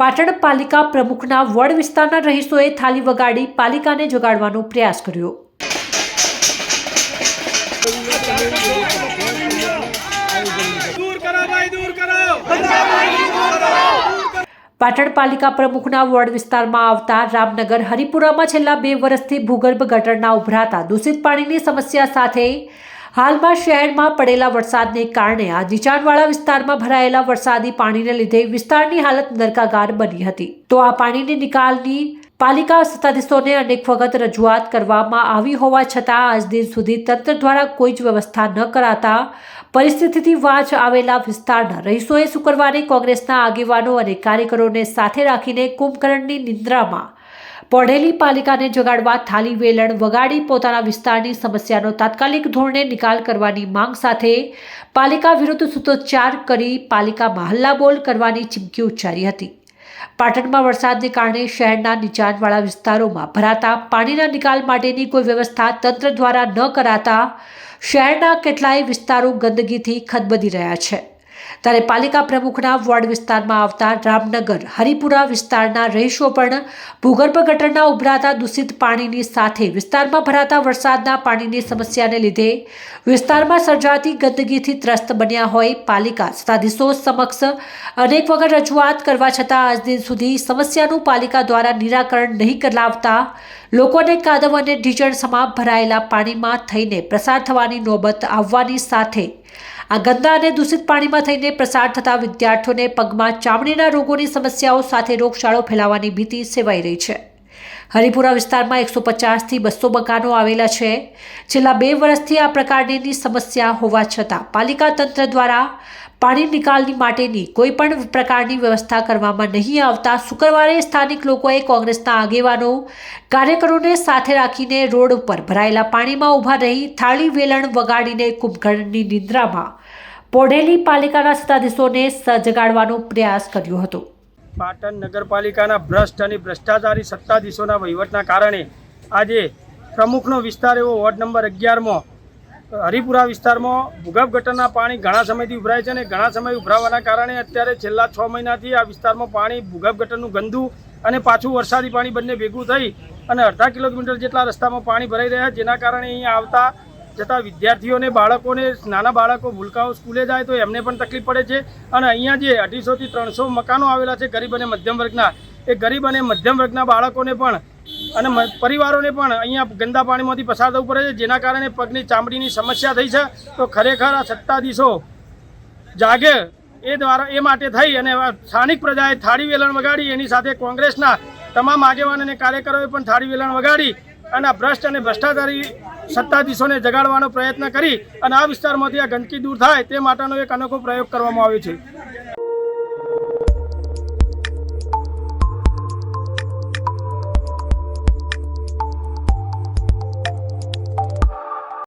પાટણ પાલિકા પ્રમુખના વડ વિસ્તારના રહીશોએ થાળી વગાડી પાલિકાને જગાડવાનો પ્રયાસ કર્યો. પાટણ પાલિકા પ્રમુખના વોર્ડ વિસ્તારમાં આવતા રામનગર હરિપુરામાં છેલ્લા બે વર્ષથી ભૂગર્ભ ગટરના ઉભરાતા દૂષિત પાણીની સમસ્યા સાથે હાલમાં શહેરમાં પડેલા વરસાદને કારણે આ નીચાણવાળા વિસ્તારમાં ભરાયેલા વરસાદી પાણીને લીધે વિસ્તારની હાલત નરકાગાર બની હતી. તો આ પાણીની નિકાલની પાલિકા સત્તાધીશોને અનેક વખત રજૂઆત કરવામાં આવી હોવા છતાં આજ દિન સુધી તંત્ર દ્વારા કોઈ જ વ્યવસ્થા ન કરાતા પરિસ્થિતિથી વાંચ આવેલા વિસ્તારના રહીશોએ શુક્રવારે કોંગ્રેસના આગેવાનો અને કાર્યકરોને સાથે રાખીને કુંભકર્ણની નિંદ્રામાં પડેલી પાલિકાને જગાડવા થાળી વેલણ વગાડી પોતાના વિસ્તારની સમસ્યાનો તાત્કાલિક ધોરણે નિકાલ કરવાની માંગ સાથે પાલિકા વિરુદ્ધ સૂત્રોચ્ચાર કરી પાલિકામાં હલ્લાબોલ કરવાની ચીમકી ઉચ્ચારી હતી. પાટણમાં વરસાદને કારણે શહેરના નીચાણવાળા વિસ્તારોમાં ભરાતા પાણીના નિકાલ માટેની કોઈ વ્યવસ્થા તંત્ર દ્વારા ન કરાતા શહેરના કેટલાય વિસ્તારો ગંદકીથી ખદબદી રહ્યા છે. ત્યારે પાલિકા પ્રમુખના વોર્ડ વિસ્તારમાં આવતા રામનગર, હરિપુરા વિસ્તારના રહીશો પણ ભૂગર્ભ ગટરના ઉભરાતા દૂષિત પાણીની સાથે વિસ્તારમાં ભરાતા વરસાદના પાણીની સમસ્યાને લીધે વિસ્તારમાં સર્જાતી ગંદકીથી ત્રસ્ત બન્યા હોય પાલિકા સત્તાધીશો સમક્ષ અનેક વખત રજૂઆત કરવા છતાં આજ દિન સુધી સમસ્યાનું પાલિકા દ્વારા નિરાકરણ નહીં કરાવતા લોકોને કાદવ અને ઢીચણ સમા ભરાયેલા પાણીમાં થઈને પ્રસાર થવાની નોબત આવવાની સાથે આ ગંદા અને દૂષિત પાણીમાં થઈને પ્રસાર થતા વિદ્યાર્થીઓને પગમાં ચામડીના રોગોની સમસ્યાઓ સાથે રોગચાળો ફેલાવાની ભીતિ સેવાઈ રહી છે. હરિપુરા વિસ્તારમાં એકસો પચાસથી બસો મકાનો આવેલા છે. છેલ્લા બે વર્ષથી આ પ્રકારની સમસ્યા હોવા છતાં પાલિકા તંત્ર દ્વારા પાણી નિકાલની માટેની કોઈ પણ પ્રકારની વ્યવસ્થા કરવામાં નહીં આવતા શુક્રવારે સ્થાનિક લોકોએ કોંગ્રેસના આગેવાનો કાર્યકરોને સાથે રાખીને રોડ ઉપર ભરાયેલા પાણીમાં ઊભા રહી થાળી વેલણ વગાડીને કુંભકર્ણની નિદ્રામાં પોઢેલી પાલિકાના સત્તાધીશોને સજગાડવાનો પ્રયાસ કર્યો હતો. પાટણ નગરપાલિકાના ભ્રષ્ટ અને ભ્રષ્ટાચારી સત્તાધીશોના વહીવટના કારણે આજે પ્રમુખનો વિસ્તાર એવો વોર્ડ નંબર અગિયારમાં, હરિપુરા વિસ્તારમાં ભૂગર્ભ ગટરના પાણી ઘણા સમયથી ઉભરાય છે અને ઘણા સમય ઉભરાવાના કારણે અત્યારે છેલ્લા છ મહિનાથી આ વિસ્તારમાં પાણી ભૂગર્ભ ગટરનું ગંદુ અને પાછું વરસાદી પાણી બંને ભેગું થઈ અને અડધા કિલોમીટર જેટલા રસ્તામાં પાણી ભરાઈ રહ્યા, જેના કારણે અહીંયા આવતા જતા વિદ્યાર્થીઓને, બાળકોને, નાના બાળકો ભૂલકાઓ સ્કૂલે જાય તો એમને પણ તકલીફ પડે છે. અને અહીંયા જે અઢીસોથી ત્રણસો મકાનો આવેલા છે ગરીબ અને મધ્યમ વર્ગના, એ ગરીબ અને મધ્યમ વર્ગના બાળકોને પણ અને પરિવારોને પણ અહીંયા ગંદા પાણીમાંથી પસાર થવું પડે છે. જેના કારણે પગની ચામડીની સમસ્યા થઈ છે. તો ખરેખર આ સત્તાધીશો જાગે એ દ્વારા, એ માટે થઈ અને સ્થાનિક પ્રજાએ થાળી વેલણ વગાડી, એની સાથે કોંગ્રેસના તમામ આગેવાન અને કાર્યકરોએ પણ થાળી વેલણ વગાડી અને ભ્રષ્ટ અને ભ્રષ્ટાચારી સત્તાધીશોને જગાડવાનો પ્રયત્ન કરી અને આ વિસ્તારમાંથી આ ગંદકી દૂર થાય તે માટેનો એક અનોખો પ્રયોગ કરવામાં આવ્યો છે.